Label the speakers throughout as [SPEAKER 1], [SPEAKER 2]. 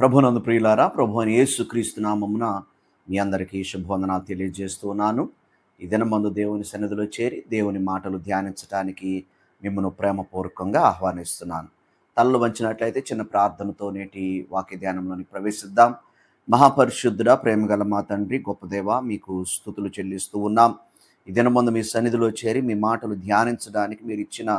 [SPEAKER 1] ప్రభునందు ప్రియులారా ప్రభు అని యేసుక్రీస్తు నామమున మీ అందరికీ శుభవందనాలు తెలియజేస్తూ ఉన్నాను. ఈ దినమందు దేవుని సన్నిధిలో చేరి దేవుని మాటలు ధ్యానించడానికి మిమ్మల్ని ప్రేమపూర్వకంగా ఆహ్వానిస్తున్నాను. తలలు వంచినట్లయితే చిన్న ప్రార్థనతో నేటి వాక్య ధ్యానంలోని ప్రవేశిద్దాం. మహాపరిశుద్ధుడ ప్రేమగల మా తండ్రి గొప్పదేవ మీకు స్థుతులు చెల్లిస్తూ ఉన్నాం. ఈ దినమందు మీ సన్నిధిలో చేరి మీ మాటలు ధ్యానించడానికి మీరు ఇచ్చిన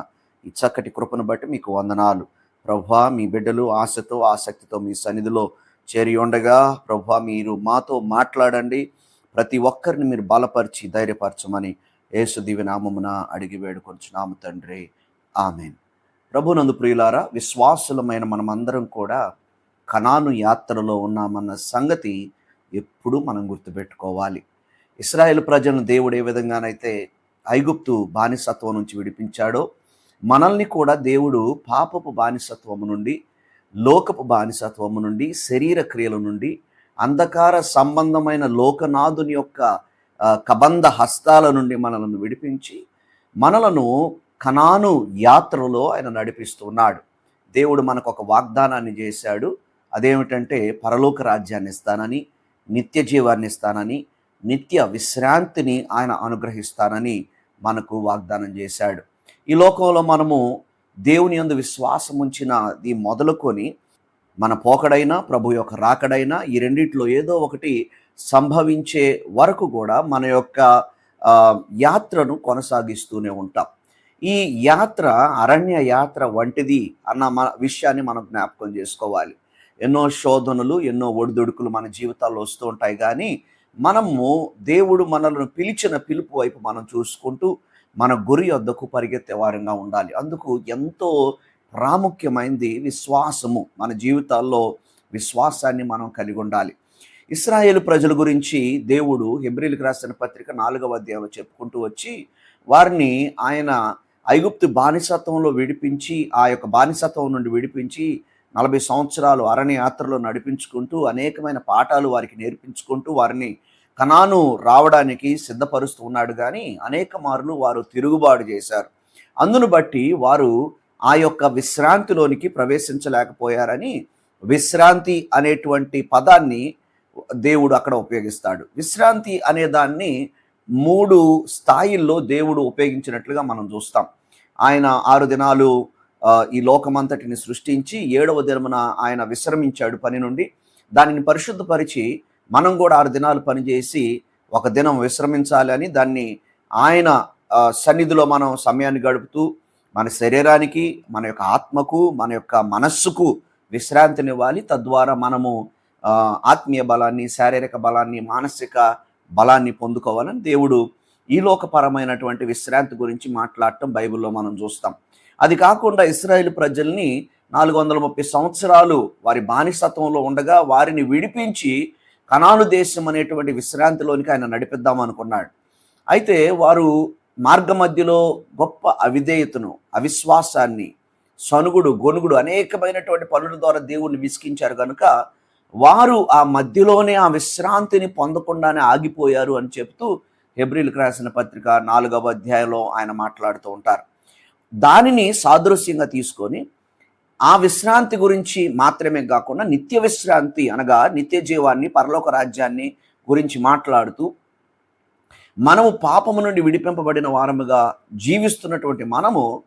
[SPEAKER 1] ఈ చక్కటి కృపను బట్టి మీకు వందనాలు. ప్రభా మీ బిడ్డలు ఆశతో ఆసక్తితో మీ సన్నిధిలో చేరి ఉండగా ప్రభా మీరు మాతో మాట్లాడండి. ప్రతి ఒక్కరిని మీరు బలపరిచి ధైర్యపరచమని యేసు దివ్య నామమున అడిగి వేడుకొంచున్నాము తండ్రి. ఆమెన్. ప్రభునందు ప్రియులారా విశ్వాసులమైన మనమందరం కూడా కణాను యాత్రలో ఉన్నామన్న సంగతి ఎప్పుడూ మనం గుర్తుపెట్టుకోవాలి. ఇస్రాయేల్ ప్రజలను దేవుడు ఏ విధంగానైతే ఐగుప్తు బానిసత్వం నుంచి విడిపించాడో మనల్ని కూడా దేవుడు పాపపు బానిసత్వము నుండి లోకపు బానిసత్వము నుండి శరీర క్రియల నుండి అంధకార సంబంధమైన లోకనాథుని యొక్క కబంధ హస్తాల నుండి మనలను విడిపించి మనలను కనాను యాత్రలో ఆయన నడిపిస్తున్నాడు. దేవుడు మనకు ఒక వాగ్దానాన్ని చేశాడు. అదేమిటంటే పరలోక రాజ్యాన్ని ఇస్తానని నిత్య జీవాన్ని ఇస్తానని నిత్య విశ్రాంతిని ఆయన అనుగ్రహిస్తానని మనకు వాగ్దానం చేశాడు. ఈ లోకంలో మనము దేవుని యందు విశ్వాసం ఉంచిన ఈ మొదలుకొని మన పోకడైనా ప్రభు యొక్క రాకడైనా ఈ రెండిట్లో ఏదో ఒకటి సంభవించే వరకు కూడా మన యొక్క యాత్రను కొనసాగిస్తూనే ఉంటాం. ఈ యాత్ర అరణ్య యాత్ర వంటిది అన్న మన విషయాన్ని మనం జ్ఞాపకం చేసుకోవాలి. ఎన్నో శోధనలు ఎన్నో ఒడిదుడుకులు మన జీవితాల్లో వస్తూ ఉంటాయి కానీ మనము దేవుడు మనలను పిలిచిన పిలుపు వైపు మనం చూసుకుంటూ మన గురి వద్దకు పరిగెత్తే వారంగా ఉండాలి. అందుకు ఎంతో ప్రాముఖ్యమైనది విశ్వాసము. మన జీవితాల్లో విశ్వాసాన్ని మనం కలిగి ఉండాలి. ఇస్రాయేల్ ప్రజల గురించి దేవుడు హెబ్రిల్కి రాసిన పత్రిక నాలుగవ అధ్యాయంలో చెప్పుకుంటూ వచ్చి వారిని ఆయన ఐగుప్తు బానిసత్వంలో విడిపించి ఆ యొక్క బానిసత్వం నుండి విడిపించి నలభై సంవత్సరాలు అరణ్య యాత్రలో నడిపించుకుంటూ అనేకమైన పాఠాలు వారికి నేర్పించుకుంటూ వారిని కనాను రావడానికి సిద్ధపరుస్తూ ఉన్నాడు కానీ అనేక మార్లు వారు తిరుగుబాటు చేశారు. అందును బట్టి వారు ఆ యొక్క విశ్రాంతిలోనికి ప్రవేశించలేకపోయారని విశ్రాంతి అనేటువంటి పదాన్ని దేవుడు అక్కడ ఉపయోగిస్తాడు. విశ్రాంతి అనే దాన్ని మూడు స్థాయిల్లో దేవుడు ఉపయోగించినట్లుగా మనం చూస్తాం. ఆయన ఆరు దినాలు ఈ లోకమంతటిని సృష్టించి ఏడవ దినమున ఆయన విశ్రమించాడు పని నుండి. దానిని పరిశుద్ధపరిచి మనం కూడా ఆరు దినాలు పనిచేసి ఒక దినం విశ్రమించాలి అని దాన్ని ఆయన సన్నిధిలో మనం సమయాన్ని గడుపుతూ మన శరీరానికి మన యొక్క ఆత్మకు మన యొక్క మనస్సుకు విశ్రాంతినివ్వాలి. తద్వారా మనము ఆత్మీయ బలాన్ని శారీరక బలాన్ని మానసిక బలాన్ని పొందుకోవాలని దేవుడు ఈ లోకపరమైనటువంటి విశ్రాంతి గురించి మాట్లాడటం బైబిల్లో మనం చూస్తాం. అది కాకుండా ఇస్రాయేల్ ప్రజల్ని నాలుగు వందల ముప్పై సంవత్సరాలు వారి బానిసత్వంలో ఉండగా వారిని విడిపించి కనాను దేశం అనేటువంటి విశ్రాంతిలోనికి ఆయన నడిపిద్దాం అనుకున్నాడు. అయితే వారు మార్గ మధ్యలో గొప్ప అవిధేయతను అవిశ్వాసాన్ని సనుగుడు గొనుగుడు అనేకమైనటువంటి పనుల ద్వారా దేవుణ్ణి విసికించారు కనుక వారు ఆ మధ్యలోనే ఆ విశ్రాంతిని పొందకుండానే ఆగిపోయారు అని చెప్తూ హెబ్రిల్కి రాసిన పత్రిక నాలుగవ అధ్యాయంలో ఆయన మాట్లాడుతూ ఉంటారు. దానిని సాదృశ్యంగా తీసుకొని ఆ విశ్రాంతి గురించి మాత్రమే కాకుండా నిత్య విశ్రాంతి అనగా నిత్య జీవాన్ని పరలోక రాజ్యాన్ని గురించి మాట్లాడుతూ మనము పాపము నుండి విడిపింపబడిన వారముగా జీవిస్తున్నటువంటి మనము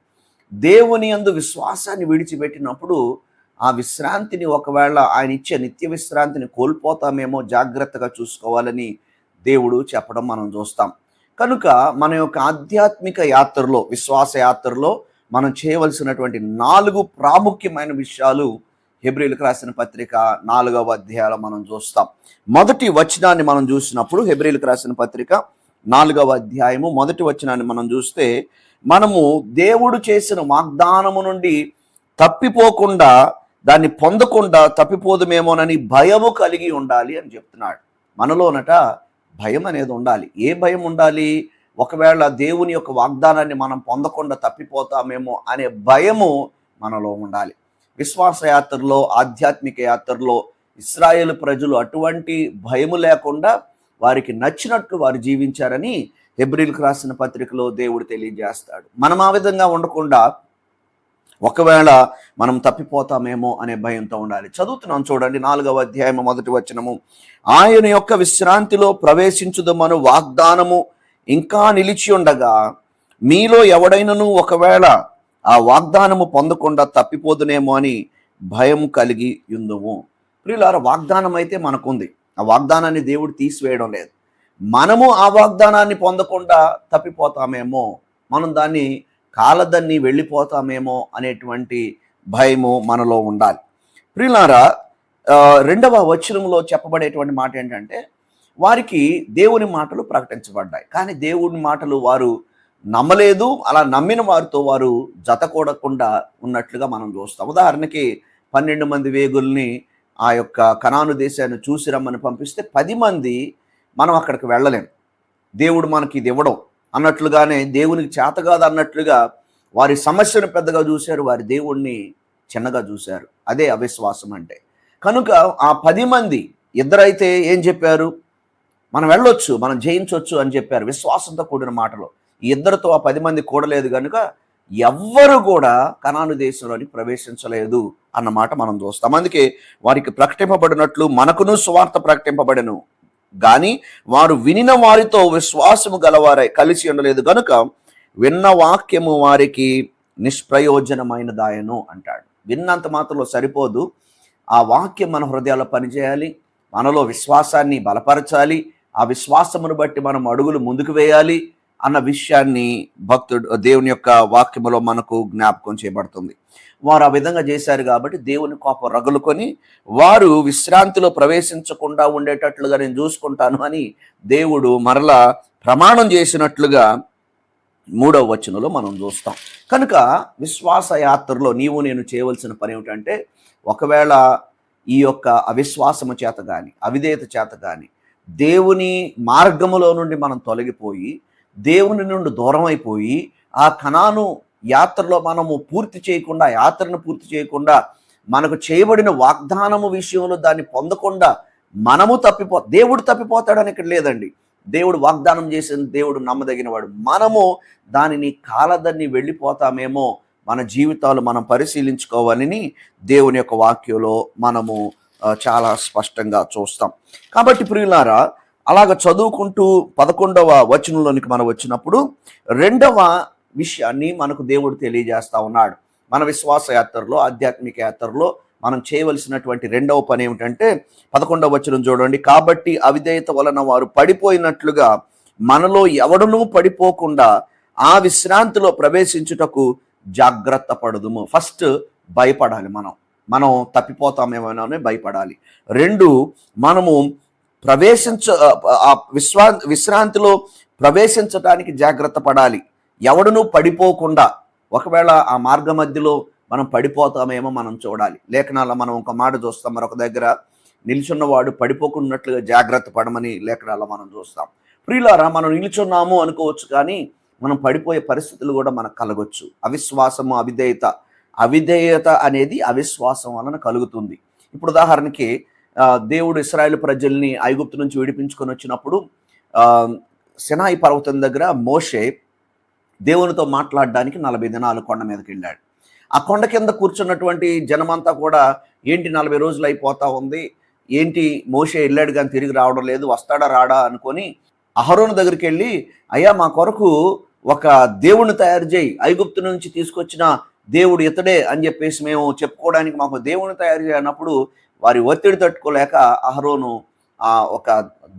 [SPEAKER 1] దేవుని యందు విశ్వాసాన్ని విడిచిపెట్టినప్పుడు ఆ విశ్రాంతిని ఒకవేళ ఆయన ఇచ్చే నిత్య విశ్రాంతిని కోల్పోతామేమో జాగ్రత్తగా చూసుకోవాలని దేవుడు చెప్పడం మనం చూస్తాం. కనుక మన యొక్క ఆధ్యాత్మిక యాత్రలో విశ్వాస యాత్రలో మనం చేయవలసినటువంటి నాలుగు ప్రాముఖ్యమైన విషయాలు హెబ్రిలకు రాసిన పత్రిక నాలుగవ అధ్యాయంలో మనం చూస్తాం. మొదటి వచనాన్ని మనం చూసినప్పుడు హెబ్రిలకు రాసిన పత్రిక నాలుగవ అధ్యాయము మొదటి వచనాన్ని మనం చూస్తే మనము దేవుడు చేసిన వాగ్దానము నుండి తప్పిపోకుండా దాన్ని పొందకుండా తప్పిపోదుమేమోనని భయము కలిగి ఉండాలి అని చెప్తున్నాడు. మనలోనట భయం అనేది ఉండాలి. ఏ భయం ఉండాలి? ఒకవేళ దేవుని యొక్క వాగ్దానాన్ని మనం పొందకుండా తప్పిపోతామేమో అనే భయము మనలో ఉండాలి. విశ్వాస యాత్రలో ఆధ్యాత్మిక యాత్రలో ఇస్రాయేల్ ప్రజలు అటువంటి భయము లేకుండా వారికి నచ్చినట్లు వారు జీవించారని హెబ్రిల్కి రాసిన పత్రికలో దేవుడు తెలియజేస్తాడు. మనం ఆ విధంగా ఉండకుండా ఒకవేళ మనం తప్పిపోతామేమో అనే భయంతో ఉండాలి. చదువుతున్నాం చూడండి నాలుగవ అధ్యాయం మొదటి వచనము. ఆయన యొక్క విశ్రాంతిలో ప్రవేశించుదమను వాగ్దానము ఇంకా నిలిచి ఉండగా మీలో ఎవడైనను ఒకవేళ ఆ వాగ్దానము పొందకుండా తప్పిపోదునేమో అని భయం కలిగి ఉందము. ప్రియులార వాగ్దానం అయితే మనకుంది. ఆ వాగ్దానాన్ని దేవుడు తీసివేయడం లేదు. మనము ఆ వాగ్దానాన్ని పొందకుండా తప్పిపోతామేమో మనం దాన్ని కాలదన్ని వెళ్ళిపోతామేమో అనేటువంటి భయము మనలో ఉండాలి. ప్రియులారా రెండవ వచనంలో చెప్పబడేటువంటి మాట ఏంటంటే వారికి దేవుని మాటలు ప్రకటించబడ్డాయి. కానీ దేవుని మాటలు వారు నమ్మలేదు. అలా నమ్మిన వారితో వారు జతకూడకుండా ఉన్నట్లుగా మనం చూస్తాం. ఉదాహరణకి పన్నెండు మంది వేగుల్ని ఆ యొక్క కణాను దేశాన్ని చూసి రమ్మని పంపిస్తే పది మంది మనం అక్కడికి వెళ్ళలేం. దేవుడు మనకి ఇది ఇవ్వడం అన్నట్లుగానే దేవునికి చేత కాదు అన్నట్లుగా వారి సమస్యను పెద్దగా చూశారు. వారి దేవుణ్ణి చిన్నగా చూశారు. అదే అవిశ్వాసం అంటే. కనుక ఆ పది మంది ఇద్దరైతే ఏం చెప్పారు? మనం వెళ్ళొచ్చు మనం జయించవచ్చు అని చెప్పారు విశ్వాసంతో కూడిన మాటలు. ఇద్దరితో ఆ పది మంది కూడలేదు కనుక ఎవ్వరు కూడా కనాను దేశంలోని ప్రవేశించలేదు అన్నమాట మనం చూస్తాం. అందుకే వారికి ప్రకటింపబడినట్లు మనకును స్వార్థ ప్రకటింపబడను. కానీ వారు వినిన వారితో విశ్వాసము గలవారై కలిసి ఉండలేదు కనుక విన్న వాక్యము వారికి నిష్ప్రయోజనమైనదాయను అంటాడు. విన్నంత మాత్రంలో సరిపోదు. ఆ వాక్యం మన హృదయాల్లో పనిచేయాలి మనలో విశ్వాసాన్ని బలపరచాలి ఆ విశ్వాసమును బట్టి మనం అడుగులు ముందుకు వేయాలి అన్న విషయాన్ని భక్తుడు దేవుని యొక్క వాక్యములో మనకు జ్ఞాపకం చేయబడుతుంది. వారు ఆ విధంగా చేశారు కాబట్టి దేవుని కోపం రగులుకొని వారు విశ్రాంతిలో ప్రవేశించకుండా ఉండేటట్లుగా నేను చూసుకుంటాను అని దేవుడు మరలా ప్రమాణం చేసినట్లుగా మూడవ వచనంలో మనం చూస్తాం. కనుక విశ్వాస యాత్రలో నీవు నేను చేయవలసిన పని ఏమిటంటే ఒకవేళ ఈ యొక్క అవిశ్వాసము చేత కానీ అవిధేయత చేత కానీ దేవుని మార్గములో నుండి మనం తొలగిపోయి దేవుని నుండి దూరం అయిపోయి ఆ కణాను యాత్రలో మనము పూర్తి చేయకుండా యాత్రను పూర్తి చేయకుండా మనకు చేయబడిన వాగ్దానము విషయంలో దాన్ని పొందకుండా మనము తప్పిపో దేవుడు తప్పిపోతాడని ఇక్కడ లేదండి. దేవుడు వాగ్దానం చేసిన దేవుడు నమ్మదగినవాడు. మనము దానిని కాలదన్ని వెళ్ళిపోతామేమో మన జీవితాలు మనం పరిశీలించుకోవాలని దేవుని యొక్క వాక్యంలో మనము చాలా స్పష్టంగా చూస్తాం. కాబట్టి ప్రియులారా అలాగ చదువుకుంటూ పదకొండవ వచనంలోనికి మనం వచ్చినప్పుడు రెండవ విషయాన్ని మనకు దేవుడు తెలియజేస్తా ఉన్నాడు. మన విశ్వాస యాత్రలో ఆధ్యాత్మిక యాత్రలో మనం చేయవలసినటువంటి రెండవ పని ఏమిటంటే పదకొండవ వచనం చూడండి. కాబట్టి అవిధేయత వలన వారు పడిపోయినట్లుగా మనలో ఎవడనూ పడిపోకుండా ఆ విశ్రాంతిలో ప్రవేశించుటకు జాగ్రత్త పడదుము. ఫస్ట్ భయపడాలి మనం. మనం తప్పిపోతామేమోనని భయపడాలి. రెండు మనము ప్రవేశించ ఆ విశ్వా విశ్రాంతిలో ప్రవేశించడానికి జాగ్రత్త పడాలి. ఎవడునూ పడిపోకుండా ఒకవేళ ఆ మార్గ మధ్యలో మనం పడిపోతామేమో మనం చూడాలి. లేఖనాల మనం ఒక మాట చూస్తాం మరొక దగ్గర నిల్చున్నవాడు పడిపోకున్నట్లుగా జాగ్రత్త పడమని లేఖనాల మనం చూస్తాం. ప్రియులారా మనం నిల్చున్నాము అనుకోవచ్చు కానీ మనం పడిపోయే పరిస్థితులు కూడా మనకు కలగొచ్చు. అవిశ్వాసము అవిధేయత అవిధేయత అనేది అవిశ్వాసం వలన కలుగుతుంది. ఇప్పుడు ఉదాహరణకి దేవుడు ఇస్రాయేల్ ప్రజల్ని ఐగుప్తు నుంచి విడిపించుకొని వచ్చినప్పుడు సినాయి పర్వతం దగ్గర మోషే దేవునితో మాట్లాడడానికి నలభై దినాలు కొండ మీదకి వెళ్ళాడు ఆ కొండ కింద కూర్చున్నటువంటి జనమంతా కూడా ఏంటి నలభై రోజులు అయిపోతా ఉంది? ఏంటి మోషే వెళ్ళాడు కానీ తిరిగి రావడం లేదు? వస్తాడా రాడా? అనుకొని అహరోను దగ్గరికి వెళ్ళి అయ్యా మా కొరకు ఒక దేవుణ్ణి తయారు చేయి. ఐగుప్తు నుంచి తీసుకొచ్చిన దేవుడు ఇతడే అని చెప్పేసి మేము చెప్పుకోవడానికి మాకు దేవుని తయారు చేయనప్పుడు వారి ఒత్తిడి తట్టుకోలేక అహరోను ఆ ఒక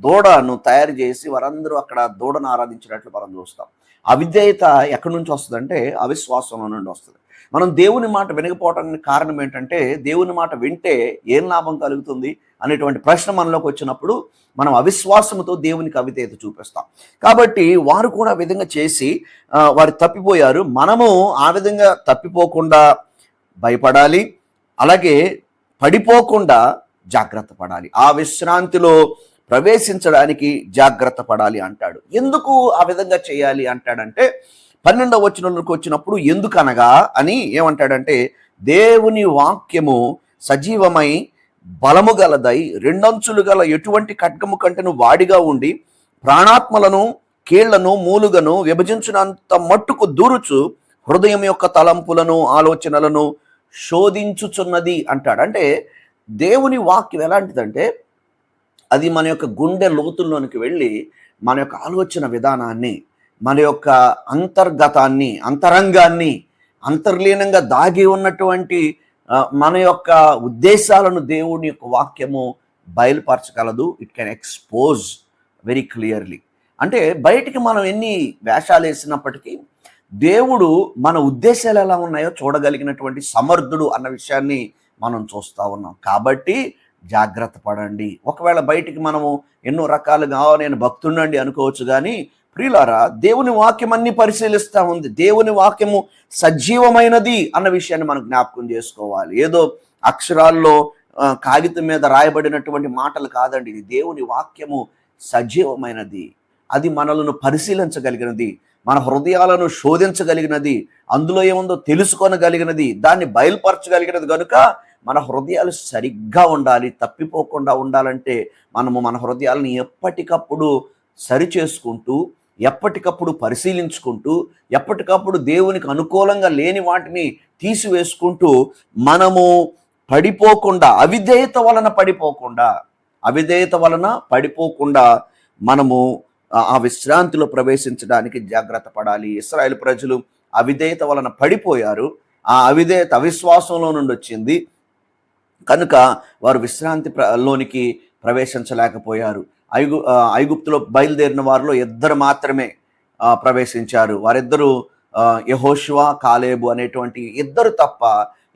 [SPEAKER 1] దూడను తయారు చేసి వారందరూ అక్కడ దూడను ఆరాధించినట్లు మనం చూస్తాం. అవిధేయత ఎక్కడి నుంచి వస్తుందంటే అవిశ్వాసంలో నుండి వస్తుంది. మనం దేవుని మాట వినకపోవడానికి కారణం ఏంటంటే దేవుని మాట వింటే ఏం లాభం కలుగుతుంది అనేటువంటి ప్రశ్న మనలోకి వచ్చినప్పుడు మనం అవిశ్వాసంతో దేవునికి అవిధేయత చూపిస్తాం. కాబట్టి వారు కూడా ఆ విధంగా చేసి వారు తప్పిపోయారు. మనము ఆ విధంగా తప్పిపోకుండా భయపడాలి. అలాగే పడిపోకుండా జాగ్రత్త పడాలి. ఆ విశ్రాంతిలో ప్రవేశించడానికి జాగ్రత్త పడాలి అంటాడు. ఎందుకు ఆ విధంగా చేయాలి అంటాడంటే పన్నెండవ వచనంలోకి వచ్చినప్పుడు ఎందుకనగా అని ఏమంటాడంటే దేవుని వాక్యము సజీవమై బలము గలదై రెండంచులు గల ఎటువంటి ఖడ్గము కంటెను వాడిగా ఉండి ప్రాణాత్మలను కీళ్ళను మూలుగను విభజించినంత మట్టుకు దూరుచు హృదయం యొక్క తలంపులను ఆలోచనలను శోధించుచున్నది అంటాడు. అంటే దేవుని వాక్యం ఎలాంటిదంటే అది మన యొక్క గుండె లోతుల్లోనికి వెళ్ళి మన యొక్క ఆలోచన విధానాన్ని మన యొక్క అంతర్గతాన్ని అంతరంగాన్ని అంతర్లీనంగా దాగి ఉన్నటువంటి మన యొక్క ఉద్దేశాలను దేవుని యొక్క వాక్యము బయలుపరచగలదు. It can expose very clearly అంటే బయటికి మనం ఎన్ని వేషాలు వేసినప్పటికీ దేవుడు మన ఉద్దేశాలు ఎలా ఉన్నాయో చూడగలిగినటువంటి సమర్థుడు అన్న విషయాన్ని మనం చూస్తూ ఉన్నాం. కాబట్టి జాగ్రత్త పడండి. ఒకవేళ బయటికి మనము ఎన్నో రకాలుగా నేను భక్తుండండి అనుకోవచ్చు కానీ ప్రియులారా దేవుని వాక్యం అన్ని పరిశీలిస్తూ ఉంది. దేవుని వాక్యము సజీవమైనది అన్న విషయాన్ని మనం జ్ఞాపకం చేసుకోవాలి. ఏదో అక్షరాల్లో కాగితం మీద రాయబడినటువంటి మాటలు కాదండి. ఇది దేవుని వాక్యము సజీవమైనది. అది మనలను పరిశీలించగలిగినది మన హృదయాలను శోధించగలిగినది అందులో ఏముందో తెలుసుకోనగలిగినది దాన్ని బయలుపరచగలిగినది కనుక మన హృదయాలు సరిగ్గా ఉండాలి. తప్పిపోకుండా ఉండాలంటే మనము మన హృదయాలను ఎప్పటికప్పుడు సరి చేసుకుంటూ ఎప్పటికప్పుడు పరిశీలించుకుంటూ ఎప్పటికప్పుడు దేవునికి అనుకూలంగా లేని వాటిని తీసివేసుకుంటూ మనము పడిపోకుండా అవిధేయత వలన పడిపోకుండా అవిధేయత వలన పడిపోకుండా మనము ఆ- విశ్రాంతిలో ప్రవేశించడానికి జాగ్రత్త పడాలి. ఇస్రాయేల్ ప్రజలు అవిధేయత వలన పడిపోయారు. ఆ అవిధేయత అవిశ్వాసంలో నుండి వచ్చింది. కనుక వారు విశ్రాంతి ప్ర- లోనికి ప్రవేశించలేకపోయారు. ఐగు ఐగుప్తులో బయలుదేరిన వారిలో ఇద్దరు మాత్రమే ప్రవేశించారు. వారిద్దరూ ఆ, కాలేబు అనేటువంటి ఇద్దరు తప్ప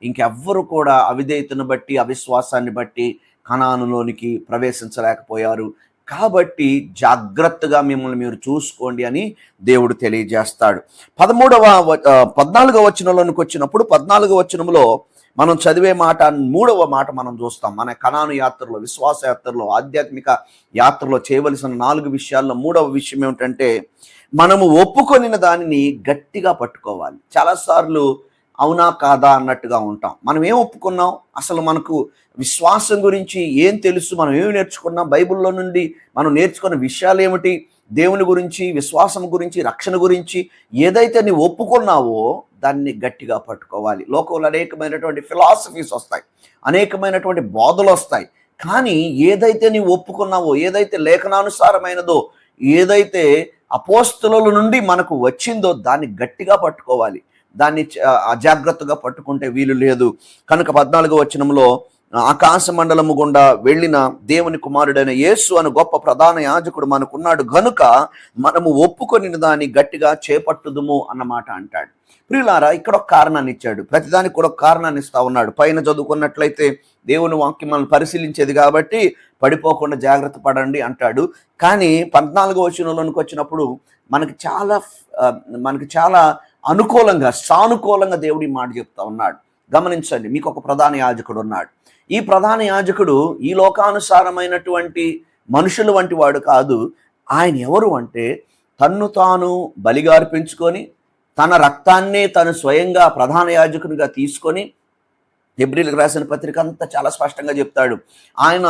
[SPEAKER 1] ఇంకెవ్వరు కూడా అవిధేయతను బట్టి అవిశ్వాసాన్ని బట్టి కణానులోనికి ప్రవేశించలేకపోయారు. కాబట్టి జాగ్రత్తగా మిమ్మల్ని మీరు చూసుకోండి అని దేవుడు తెలియజేస్తాడు. పదమూడవ పద్నాలుగవ వచనంలోనికి వచ్చినప్పుడు పద్నాలుగవ వచనంలో మనం చదివే మాట మూడవ మాట మనం చూస్తాం. మన కణాను యాత్రలో విశ్వాస యాత్రలో ఆధ్యాత్మిక యాత్రలో చేయవలసిన నాలుగు విషయాల్లో మూడవ విషయం ఏమిటంటే మనము ఒప్పుకొనిన దానిని గట్టిగా పట్టుకోవాలి. చాలాసార్లు అవునా కాదా అన్నట్టుగా ఉంటాం. మనం ఏం ఒప్పుకున్నాం? అసలు మనకు విశ్వాసం గురించి ఏం తెలుసు? మనం ఏమి నేర్చుకున్నాం? బైబిల్లో నుండి మనం నేర్చుకున్న విషయాలు ఏమిటి? దేవుని గురించి విశ్వాసం గురించి రక్షణ గురించి ఏదైతే నీ ఒప్పుకున్నావో దాన్ని గట్టిగా పట్టుకోవాలి. లోకంలో అనేకమైనటువంటి ఫిలాసఫీస్ వస్తాయి. అనేకమైనటువంటి బోధలు వస్తాయి. కానీ ఏదైతే నీ ఒప్పుకున్నావో ఏదైతే లేఖనానుసారమైనదో ఏదైతే అపోస్తుల నుండి మనకు వచ్చిందో దాన్ని గట్టిగా పట్టుకోవాలి. దాన్ని అజాగ్రత్తగా పట్టుకుంటే వీలు లేదు. కనుక పద్నాలుగో వచనంలో ఆకాశ మండలము గుండా వెళ్ళిన దేవుని కుమారుడైన యేసు అని గొప్ప ప్రధాన యాజకుడు మనకున్నాడు గనుక మనము ఒప్పుకొని దాన్ని గట్టిగా చేపట్టుదుము అన్నమాట అంటాడు. ప్రియులారా ఇక్కడ ఒక కారణాన్ని ఇచ్చాడు. ప్రతిదానికి కూడా ఒక కారణాన్ని ఇస్తా ఉన్నాడు. పైన చదువుకున్నట్లయితే దేవుని వాక్యం మనల్ని పరిశీలించేది కాబట్టి పడిపోకుండా జాగ్రత్త పడండి అంటాడు. కానీ పద్నాలుగో వచనంలోనికి వచ్చినప్పుడు మనకి చాలా మనకి చాలా అనుకూలంగా సానుకూలంగా దేవుడి మాట చెప్తా ఉన్నాడు. గమనించండి మీకు ఒక ప్రధాన యాజకుడు ఉన్నాడు. ఈ ప్రధాన యాజకుడు ఈ లోకానుసారమైనటువంటి మనుషులు వంటి వాడు కాదు. ఆయన ఎవరు అంటే తన్ను తాను బలిగా అర్పించుకొని తన రక్తాన్నే తను స్వయంగా ప్రధాన యాజకునిగా తీసుకొని ఎబ్రిల్కి రాసిన పత్రిక అంతా చాలా స్పష్టంగా చెప్తాడు. ఆయన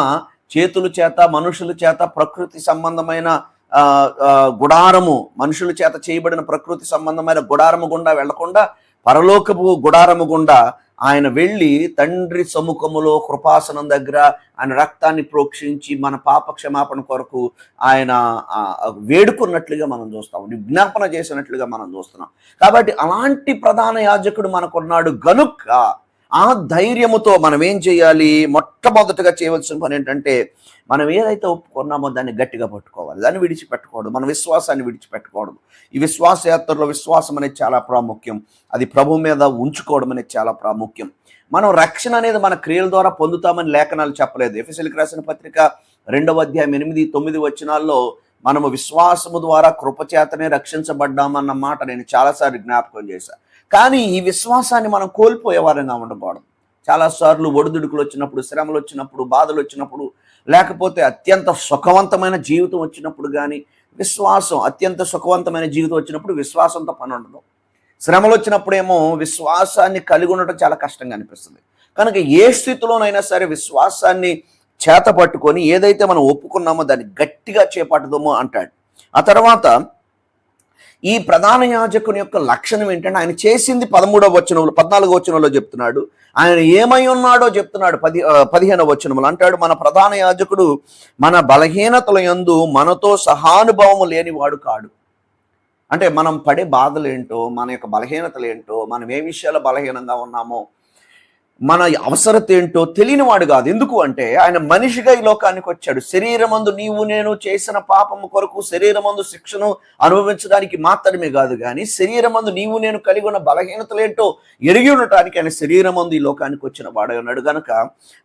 [SPEAKER 1] చేతుల చేత మనుషుల చేత ప్రకృతి సంబంధమైన గుడారము మనుషుల చేత చేయబడిన ప్రకృతి సంబంధమైన గుడారము గుండా వెళ్ళకుండా పరలోకపు గుడారము గుండా ఆయన వెళ్ళి తండ్రి సముఖములో కృపాసనం దగ్గర ఆయన రక్తాన్ని ప్రోక్షించి మన పాప క్షమాపణ కొరకు ఆయన వేడుకున్నట్లుగా మనం చూస్తాం. విజ్ఞాపన చేసినట్లుగా మనం చూస్తున్నాం. కాబట్టి అలాంటి ప్రధాన యాజకుడు మనకున్నాడు గనుక ఆ ధైర్యముతో మనం ఏం చేయాలి? మొట్టమొదటగా చేయవలసిన పని ఏంటంటే మనం ఏదైతే ఒప్పుకున్నామో దాన్ని గట్టిగా పట్టుకోవాలి. దాన్ని విడిచిపెట్టకూడదు. మన విశ్వాసాన్ని విడిచిపెట్టకూడదు. ఈ విశ్వాస యాత్రలో విశ్వాసం అనేది చాలా ప్రాముఖ్యం. అది ప్రభు మీద ఉంచుకోవడం అనేది చాలా ప్రాముఖ్యం. మనం రక్షణ అనేది మన క్రియల ద్వారా పొందుతామని లేఖనాలు చెప్పలేదు. ఎఫ్ఎస్ఎల్కి రాసిన పత్రిక రెండవ అధ్యాయం ఎనిమిది తొమ్మిది వచనాల్లో మనము విశ్వాసము ద్వారా కృపచేతనే రక్షించబడ్డామన్న మాట నేను చాలాసార్లు జ్ఞాపకం చేశాను కానీ ఈ విశ్వాసాన్ని మనం కోల్పోయేవారంగా ఉండకూడదు. చాలాసార్లు ఒడిదుడుకులు వచ్చినప్పుడు శ్రమలు వచ్చినప్పుడు బాధలు వచ్చినప్పుడు లేకపోతే అత్యంత సుఖవంతమైన జీవితం వచ్చినప్పుడు కానీ విశ్వాసం అత్యంత సుఖవంతమైన జీవితం వచ్చినప్పుడు విశ్వాసంతో పని ఉండదు. శ్రమలు వచ్చినప్పుడేమో విశ్వాసాన్ని కలిగి ఉండటం చాలా కష్టంగా అనిపిస్తుంది. కనుక ఏ స్థితిలోనైనా సరే విశ్వాసాన్ని చేత పట్టుకొని ఏదైతే మనం ఒప్పుకున్నామో దాన్ని గట్టిగా చేపట్టుదామో అంటాడు. ఆ తర్వాత ఈ ప్రధాన యాజకుని యొక్క లక్షణం ఏంటంటే ఆయన చేసింది పదమూడవ వచనంలో పద్నాలుగో వచనంలో చెప్తున్నాడు. ఆయన ఏమై ఉన్నాడో చెప్తున్నాడు పది ఆ, పదిహేనవ వచనంలో. అంటాడు మన ప్రధాన యాజకుడు మన బలహీనతల యందు మనతో సహానుభవము లేనివాడు కాడు. అంటే మనం పడే బాధలు ఏంటో మన యొక్క బలహీనతలు ఏంటో మనం ఏ విషయాలు బలహీనంగా ఉన్నామో మన అవసరత ఏంటో తెలియనివాడు కాదు. ఎందుకు అంటే ఆయన మనిషిగా ఈ లోకానికి వచ్చాడు. శరీరమందు నీవు నేను చేసిన పాపము కొరకు శరీరమందు శిక్షను అనుభవించడానికి మాత్రమే కాదు కానీ శరీరమందు నీవు నేను కలిగి ఉన్న బలహీనతలు ఏంటో ఎరిగి ఉండటానికి ఆయన శరీరమందు ఈ లోకానికి వచ్చిన వాడు ఉన్నాడు. గనక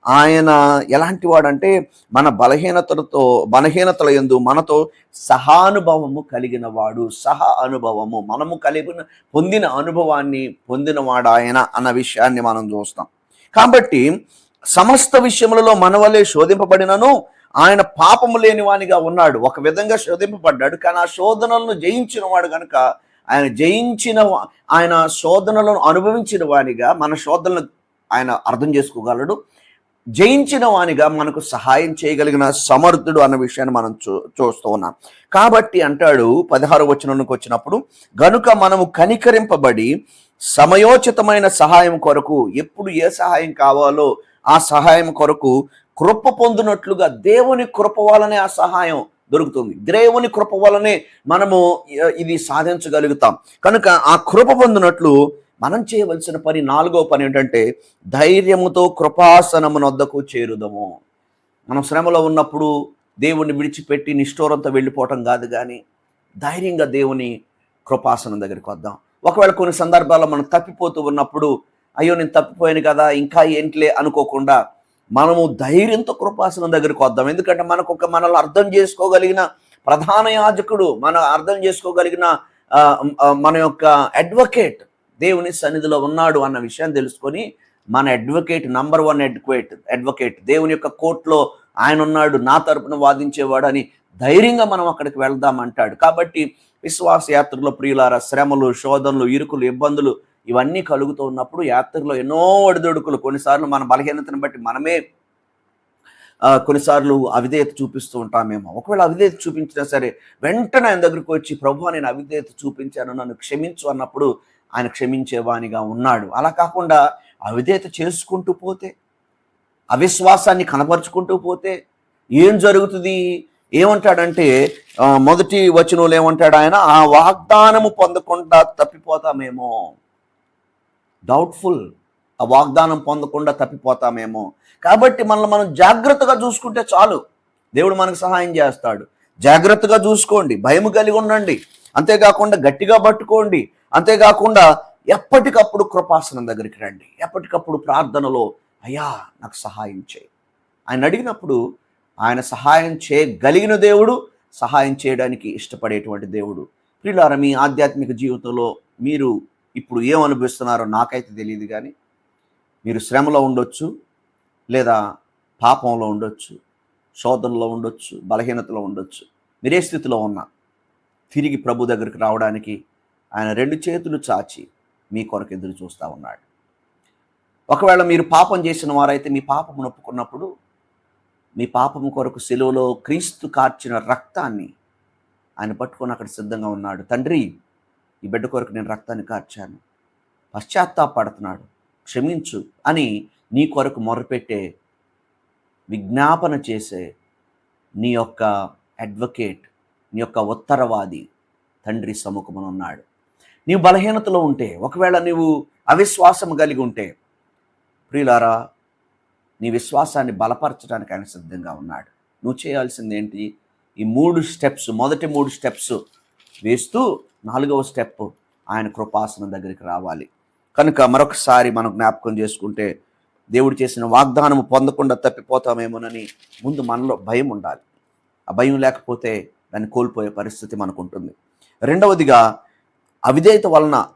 [SPEAKER 1] ఆయన ఎలాంటి వాడంటే మన బలహీనతలతో బలహీనతల ఎందు మనతో సహానుభవము కలిగిన వాడు సహ అనుభవము. మనము కలిగిన పొందిన అనుభవాన్ని పొందినవాడు ఆయన అన్న విషయాన్ని మనం చూస్తాం. కాబట్టి సమస్త విషయములలో మనవలే శోధింపబడినను ఆయన పాపము లేని వానిగా ఉన్నాడు. ఒక విధంగా శోధింపబడ్డాడు. కానీ ఆ శోధనలను జయించిన వాడు కనుక ఆయన జయించిన ఆయన శోధనలను అనుభవించిన వానిగా మన శోధనలు ఆయన అర్థం చేసుకోగలడు. జయించిన వానిగా మనకు సహాయం చేయగలిగిన సమర్థుడు అన్న విషయాన్ని మనం చూ చూస్తూ ఉన్నాం. కాబట్టి అంటాడు పదహారు వచనంకి వచ్చినప్పుడు గనుక మనము కనికరింపబడి సమయోచితమైన సహాయం కొరకు ఎప్పుడు ఏ సహాయం కావాలో ఆ సహాయం కొరకు కృప పొందినట్లుగా దేవుని కృప వలనే ఆ సహాయం దొరుకుతుంది. దేవుని కృప వలనే మనము ఇది సాధించగలుగుతాం. కనుక ఆ కృప పొందినట్లు మనం చేయవలసిన పని నాలుగో పని ఏంటంటే ధైర్యముతో కృపాసనమునొద్దకు చేరుదము. మనం శ్రమలో ఉన్నప్పుడు దేవుణ్ణి విడిచిపెట్టి నిష్ఠూరంతో వెళ్ళిపోవటం కాదు కానీ ధైర్యంగా దేవుని కృపాసనం దగ్గరికి వద్దాం. ఒకవేళ కొన్ని సందర్భాల్లో మనం తప్పిపోతూ ఉన్నప్పుడు అయ్యో నేను తప్పిపోయాను కదా ఇంకా ఏంట్లే అనుకోకుండా మనము ధైర్యంతో కృపాసనం దగ్గరికి వద్దాం. ఎందుకంటే మనకు ఒక మనల్ని అర్థం చేసుకోగలిగిన ప్రధాన యాజకుడు మన అర్థం చేసుకోగలిగిన మన యొక్క అడ్వకేట్ దేవుని సన్నిధిలో ఉన్నాడు అన్న విషయాన్ని తెలుసుకొని మన advocate number one advocate advocate దేవుని యొక్క కోర్టులో ఆయన ఉన్నాడు నా తరపున వాదించేవాడు అని ధైర్యంగా మనం అక్కడికి వెళ్దాం అంటాడు. కాబట్టి విశ్వాస యాత్రలో ప్రియులార శ్రమలు శోధనలు ఇరుకులు ఇబ్బందులు ఇవన్నీ కలుగుతూ ఉన్నప్పుడు యాత్రలో ఎన్నో ఒడిదొడుకులు కొన్నిసార్లు మన బలహీనతను బట్టి మనమే కొన్నిసార్లు అవిధేయత చూపిస్తూ ఉంటామేమో. ఒకవేళ అవిధేయత చూపించినా సరే వెంటనే ఆయన దగ్గరికి వచ్చి ప్రభు నేను అవిధేయత చూపించాను నన్ను క్షమించు అన్నప్పుడు ఆయన క్షమించేవానిగా ఉన్నాడు. అలా కాకుండా అవిధేయత చేసుకుంటూ పోతే అవిశ్వాసాన్ని కనపరుచుకుంటూ పోతే ఏం జరుగుతుంది? ఏమంటాడంటే మొదటి వచనంలో ఏమంటాడు ఆయన? ఆ వాగ్దానము పొందకుండా తప్పిపోతామేమో. డౌట్ఫుల్ ఆ వాగ్దానం పొందకుండా తప్పిపోతామేమో. కాబట్టి మనల్ని మనం జాగ్రత్తగా చూసుకుంటే చాలు. దేవుడు మనకు సహాయం చేస్తాడు. జాగ్రత్తగా చూసుకోండి. భయం కలిగి ఉండండి. అంతేకాకుండా గట్టిగా పట్టుకోండి. అంతేకాకుండా ఎప్పటికప్పుడు కృపాసనం దగ్గరికి రండి. ఎప్పటికప్పుడు ప్రార్థనలో అయ్యా నాకు సహాయం చేయి. ఆయన అడిగినప్పుడు ఆయన సహాయం చేయగలిగిన దేవుడు సహాయం చేయడానికి ఇష్టపడేటువంటి దేవుడు. ప్రియులారా మీ ఆధ్యాత్మిక జీవితంలో మీరు ఇప్పుడు ఏం అనుభవిస్తున్నారో నాకైతే తెలియదు కానీ మీరు శ్రమలో ఉండొచ్చు లేదా పాపంలో ఉండొచ్చు శోధనలో ఉండొచ్చు బలహీనతలో ఉండొచ్చు మీరే స్థితిలో ఉన్నా తిరిగి ప్రభు దగ్గరికి రావడానికి ఆయన రెండు చేతులు చాచి మీ కొరకు ఎదురు చూస్తూ ఉన్నాడు. ఒకవేళ మీరు పాపం చేసిన వారైతే మీ పాపం నొప్పుకున్నప్పుడు మీ పాపము కొరకు సెలువులో క్రీస్తు కార్చిన రక్తాన్ని ఆయన పట్టుకొని అక్కడ సిద్ధంగా ఉన్నాడు. తండ్రి ఈ బిడ్డ కొరకు నేను రక్తాన్ని కార్చాను. పశ్చాత్తాపడుతున్నాడు. క్షమించు అని నీ కొరకు మొరపెట్టే విజ్ఞాపన చేసే నీ యొక్క అడ్వకేట్ నీ యొక్క ఉత్తరవాది తండ్రి సముఖమున ఉన్నాడు. నీవు బలహీనతలో ఉంటే ఒకవేళ నీవు అవిశ్వాసం కలిగి ఉంటే ప్రియులారా నీ విశ్వాసాన్ని బలపరచడానికి ఆయన సిద్ధంగా ఉన్నాడు. నువ్వు చేయాల్సింది ఏంటి? ఈ మూడు స్టెప్స్ మొదటి మూడు స్టెప్స్ వేస్తూ నాలుగవ స్టెప్ ఆయన కృపాసనం దగ్గరికి రావాలి. కనుక మరొకసారి మనం జ్ఞాపకం చేసుకుంటే దేవుడు చేసిన వాగ్దానము పొందకుండా తప్పిపోతామేమోనని ముందు మనలో భయం ఉండాలి. ఆ భయం లేకపోతే దాన్ని కోల్పోయే పరిస్థితి మనకు ఉంటుంది రెండవదిగా అవిధేయత వలన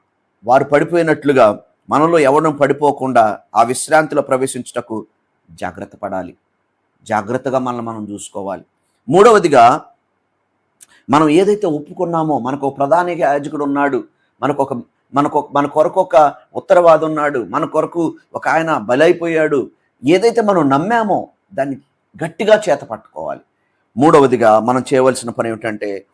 [SPEAKER 1] వారు పడిపోయినట్లుగా మనలో ఎవడం పడిపోకుండా ఆ విశ్రాంతిలో ప్రవేశించుటకు జాగ్రత్త పడాలి. జాగ్రత్తగా మనల్ని మనం చూసుకోవాలి. మూడవదిగా మనం ఏదైతే ఒప్పుకున్నామో మనకు ఒక ప్రధాన యాజకుడు ఉన్నాడు మనకు ఒక మనకు మన కొరకు ఒక ఉత్తరవాది ఉన్నాడు మన కొరకు ఒక ఆయన బలైపోయాడు ఏదైతే మనం నమ్మామో దాన్ని గట్టిగా చేత పట్టుకోవాలి. మూడవదిగా మనం చేయవలసిన పని ఏమిటంటే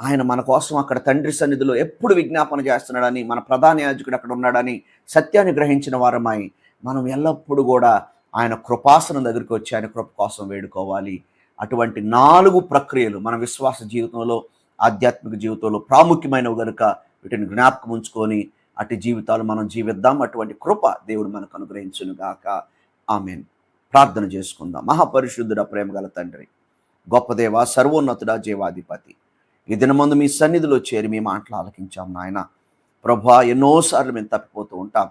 [SPEAKER 1] ఆయన మన కోసం అక్కడ తండ్రి సన్నిధిలో ఎప్పుడు విజ్ఞాపన చేస్తున్నాడని మన ప్రధాన యాజకుడు అక్కడ ఉన్నాడని సత్యాన్ని గ్రహించిన వారమై మనం ఎల్లప్పుడూ కూడా ఆయన కృపాసనం దగ్గరికి వచ్చి ఆయన కృప కోసం వేడుకోవాలి. అటువంటి నాలుగు ప్రక్రియలు మన విశ్వాస జీవితంలో ఆధ్యాత్మిక జీవితంలో ప్రాముఖ్యమైనవి కనుక వీటిని జ్ఞాపకం ఉంచుకొని అటు జీవితాలు మనం జీవిద్దాం. అటువంటి కృప దేవుడు మనకు అనుగ్రహించును గాక. ఆమెన్. ప్రార్థన చేసుకుందాం. మహాపరిశుద్ధుడ ప్రేమ గల తండ్రి గొప్ప దేవ సర్వోన్నతుడ జీవాధిపతి ఈ దినమందు మీ సన్నిధిలో చేరి మీ మాటలు ఆలకించాం నాయన. ప్రభా ఎన్నోసార్లు మేము తప్పిపోతూ ఉంటాం.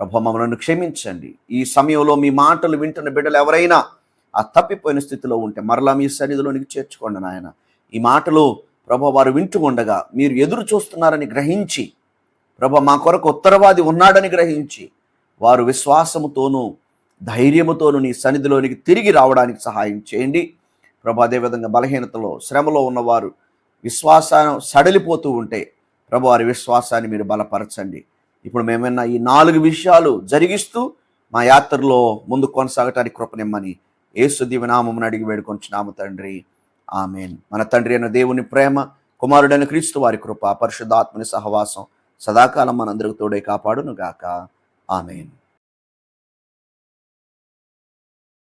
[SPEAKER 1] ప్రభు మమ్మల్ని క్షమించండి. ఈ సమయంలో మీ మాటలు వింటున్న బిడ్డలు ఎవరైనా ఆ తప్పిపోయిన స్థితిలో ఉంటే మరలా మీ సన్నిధిలోనికి చేర్చుకోండి నాయన. ఈ మాటలు ప్రభా వారు వింటూ ఉండగా మీరు ఎదురు చూస్తున్నారని గ్రహించి ప్రభా మా కొరకు ఉత్తరవాది ఉన్నాడని గ్రహించి వారు విశ్వాసముతోనూ ధైర్యముతోనూ నీ సన్నిధిలోనికి తిరిగి రావడానికి సహాయం చేయండి. ప్రభా అదేవిధంగా బలహీనతలో శ్రమలో ఉన్నవారు విశ్వాసం సడలిపోతూ ఉంటే ప్రభు వారి విశ్వాసాన్ని మీరు బలపరచండి. ఇప్పుడు మేమన్నా ఈ నాలుగు విషయాలు జరిగిస్తూ మా యాత్రలో ముందు కొనసాగటానికి కృపనిమ్మని ఏసు దివనామమును అడిగి వేడుకొంచున్నాము తండ్రి. ఆమెన్. మన తండ్రి అయిన దేవుని ప్రేమ కుమారుడైన క్రీస్తు వారి కృప పరిశుద్ధాత్మని సహవాసం సదాకాలం మనందరికి తోడే కాపాడును గాక ఆమెన్.